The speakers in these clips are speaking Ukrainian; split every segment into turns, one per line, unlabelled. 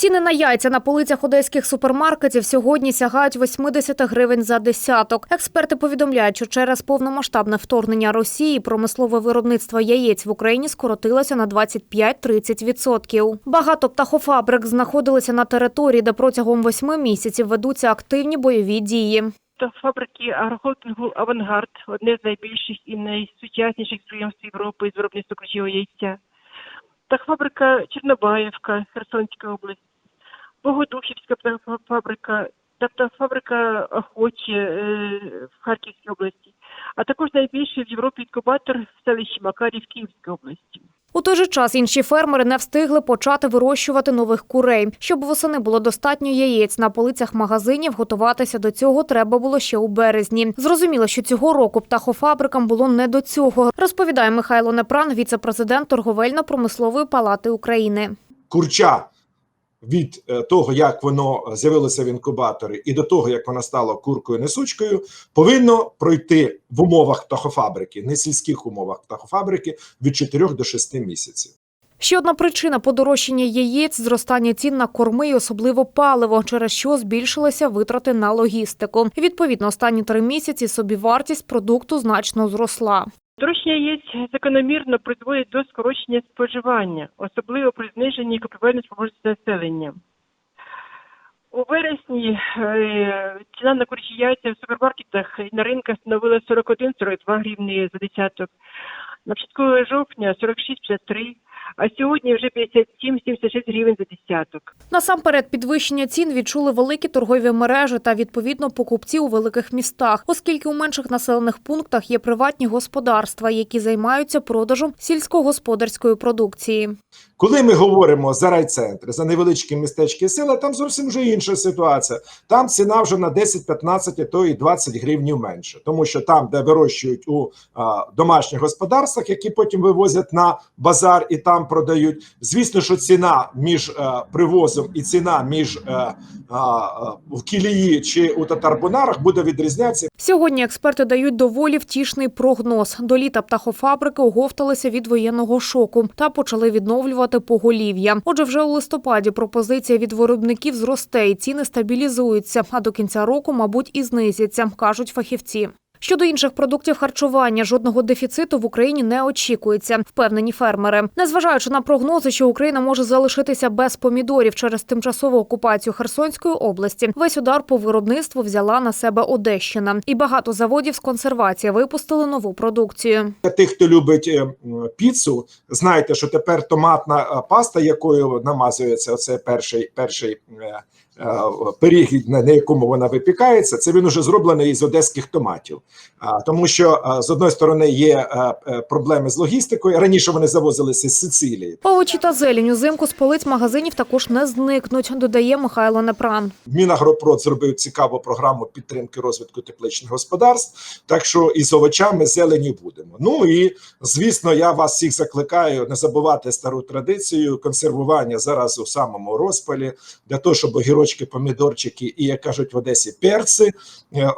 Ціни на яйця на полицях одеських супермаркетів сьогодні сягають 80 гривень за десяток. Експерти повідомляють, що через повномасштабне вторгнення Росії промислове виробництво яєць в Україні скоротилося на 25-30%. Багато птахофабрик знаходилися на території, де протягом восьми місяців ведуться активні бойові дії.
Фабрики агрохолдингу Авангард одне з найбільших і найсучасніших підприємств Європи з виробництва ключового яйця. Та фабрика Чорнобаївка, Херсонська область, Богодухівська птахофабрика, та фабрика Охочі е, в Харківській області, а також найбільший в Європі інкубатор в селищі Макарів Київській області.
У той же час інші фермери не встигли почати вирощувати нових курей. Щоб восени було достатньо яєць на полицях магазинів, готуватися до цього треба було ще у березні. Зрозуміло, що цього року птахофабрикам було не до цього, розповідає Михайло Непран, віце-президент торговельно-промислової палати України.
курча від е, того, як воно з'явилося в інкубаторі, і до того, як воно стало куркою несучкою, повинно пройти в умовах птахофабрики, не сільських умовах птахофабрики від 4 до 6 місяців.
Ще одна причина подорожчання яєць зростання цін на корми і особливо паливо, через що збільшилися витрати на логістику. Відповідно, останні три місяці собівартість продукту значно зросла.
Дорожчання яєць закономірно призводить до скорочення споживання, особливо при зниженні купівельної спроможності населення. У вересні е, ціна на курчі яйця в супермаркетах і на ринках становила 41-42 гривні за десяток. На початку жовтня 46-53, а сьогодні вже 57-76 гривень за десяток.
Насамперед, підвищення цін відчули великі торгові мережі та відповідно покупці у великих містах, оскільки у менших населених пунктах є приватні господарства, які займаються продажем сільськогосподарської продукції.
Коли ми говоримо за райцентри, за невеличкі містечки і села, там зовсім вже інша ситуація. Там ціна вже на 10, 15, а то і 20 гривнів менше, тому що там, де вирощують у а, домашніх господарствах, які потім вивозять на базар і там продають. Звісно, що ціна між е, привозом і ціна між е, а, а, в кілії чи у татарбунарах буде відрізнятися.
Сьогодні експерти дають доволі втішний прогноз. До літа птахофабрики оговталися від воєнного шоку та почали відновлювати поголів'я. Отже, вже у листопаді пропозиція від виробників зросте і ціни стабілізуються, а до кінця року, мабуть, і знизяться, кажуть фахівці. Щодо інших продуктів харчування, жодного дефіциту в Україні не очікується, впевнені фермери. Незважаючи на прогнози, що Україна може залишитися без помідорів через тимчасову окупацію Херсонської області, весь удар по виробництву взяла на себе Одещина, і багато заводів з консервації випустили нову продукцію.
Тих, хто любить е, піцу, знаєте, що тепер томатна е, паста, якою намазується оце перший перший е, пиріг, на якому вона випікається, це він уже зроблений із одеських томатів. А, тому що з одної сторони є е, е, проблеми з логістикою. Раніше вони завозилися з Сицилії.
Овочі та зелень узимку з полиць магазинів також не зникнуть, додає Михайло Непран.
Мінагропрод зробив цікаву програму підтримки розвитку тепличних господарств. Так що і з овочами зелені будемо. Ну і звісно, я вас всіх закликаю не забувати стару традицію консервування зараз у самому розпалі для того, щоб огірочки, помідорчики і як кажуть в Одесі перці е,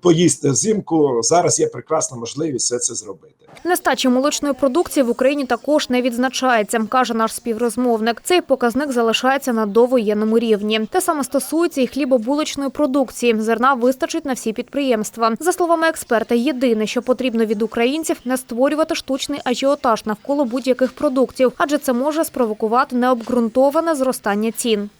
поїсти взимку. Зараз є прекрасна можливість все це зробити.
Нестачі молочної продукції в Україні також не відзначається, каже наш співрозмовник. Цей показник залишається на довоєнному рівні. Те саме стосується і хлібобулочної продукції. Зерна вистачить на всі підприємства. За словами експерта, єдине, що потрібно від українців, не створювати штучний ажіотаж навколо будь-яких продуктів, адже це може спровокувати необґрунтоване зростання цін.